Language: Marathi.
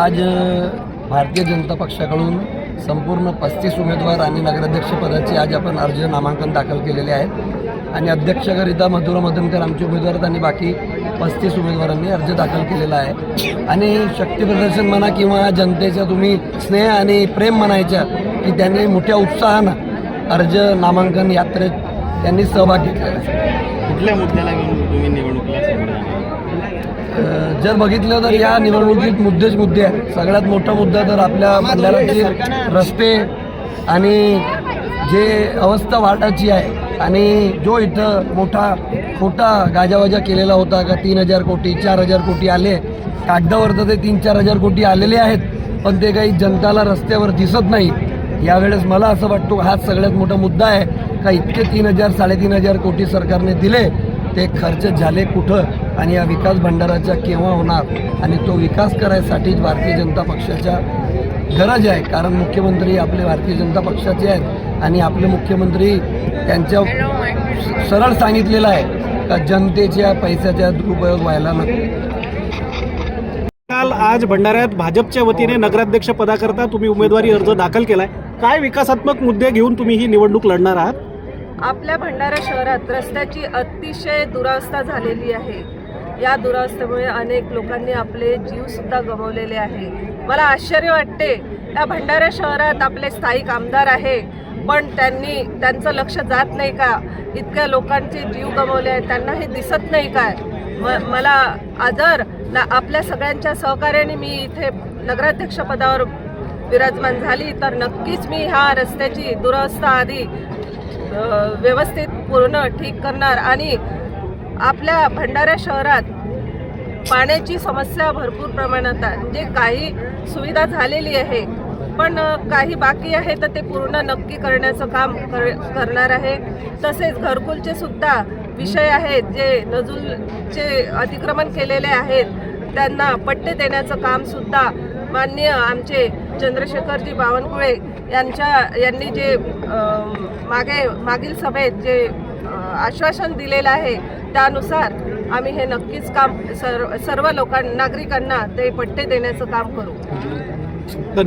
आज भारतीय जनता पक्षाकडून संपूर्ण पस्तीस उमेदवार आणि नगराध्यक्षपदाचे आज आपण अर्ज नामांकन दाखल केलेले आहेत. आणि अध्यक्षकरिता मधुरा मदनकर आमचे उमेदवार आहेत आणि बाकी पस्तीस उमेदवारांनी अर्ज दाखल केलेला आहे. आणि शक्तीप्रदर्शन म्हणा किंवा जनतेच्या तुम्ही स्नेह आणि प्रेम म्हणायच्या की त्यांनी मोठ्या उत्साहानं अर्ज नामांकन यात्रेत त्यांनी सहभाग घेतलेला आहे. कुठल्या मुद्द्याला घेऊन तुम्ही निवडणुकीला जर बघितलं तर या निवडणुकीत मुद्देच मुद्दे आहेत. सगळ्यात मोठा मुद्दा तर आपल्या मंदिराचे रस्ते आणि जे अवस्था वाटाची आहे. आणि जो इथं मोठा खोटा गाजावाजा केलेला होता का तीन हजार कोटी चार हजार कोटी आले. कागदावर तर ते तीन चार हजार कोटी आलेले आहेत पण ते काही जनताला रस्त्यावर दिसत नाही. यावेळेस मला असं वाटतो हाच सगळ्यात मोठा मुद्दा आहे का इतके तीन हजार साडेतीन हजार कोटी सरकारने दिले ते खर्च झाले कुठं? आणि या विकास भंडाराच्या केव्हा होणार आणि तो विकास करायसाठीच भारतीय जनता पक्षाच्या गरज आहे. कारण मुख्यमंत्री आपले भारतीय जनता पक्षाचे आहेत आणि आपले मुख्यमंत्री त्यांच्या सरळ सांगितलेलं आहे का जनतेच्या पैशाचा दुरुपयोग व्हायला नको. काल आज भंडाऱ्यात भाजपच्या वतीने नगराध्यक्ष पदाकरता तुम्ही उमेदवारी अर्ज दाखल केलाय. काय विकासात्मक मुद्दे घेऊन तुम्ही ही निवडणूक लढणार आहात? आपल्या भंडारा शहरात रस्त्याची अतिशय दुरावस्था झालेली आहे. या दुरावस्थेमुळे अनेक लोकांनी आपले जीवसुद्धा गमावलेले आहे. मला आश्चर्य वाटते या भंडारा शहरात आपले स्थायिक आमदार आहे पण त्यांनी त्यांचं लक्ष जात नाही का? इतक्या लोकांचे जीव गमावले आहेत त्यांना हे दिसत नाही काय म मला आदर ना आपल्या सगळ्यांच्या सहकार्याने मी इथे नगराध्यक्षपदावर विराजमान झाली तर नक्कीच मी ह्या रस्त्याची दुरावस्था आधी व्यवस्थित पूर्ण ठीक करणार. आणि आपल्या भंडारा शहरात पाण्याची समस्या भरपूर प्रमाणात आहे. जे काही सुविधा झालेली आहे पण काही बाकी आहे तर ते पूर्ण नक्की करण्याचं काम कर करणार आहे. तसेच घरकुलचे सुद्धा विषय आहेत जे नजूलचे अतिक्रमण केलेले आहेत. त्यांना पट्टे देण्याचं काम सुद्धा माननीय आमचे चंद्रशेखरजी बावनकुळे यांच्या यांनी जे मागे मागील सभेत जे आश्वासन दिलेलं आहे त्यानुसार आम्ही हे नक्कीच काम सर्व सर्व लोकांना नागरिकांना ते पट्टे देण्याचं काम करू. धन्यवाद.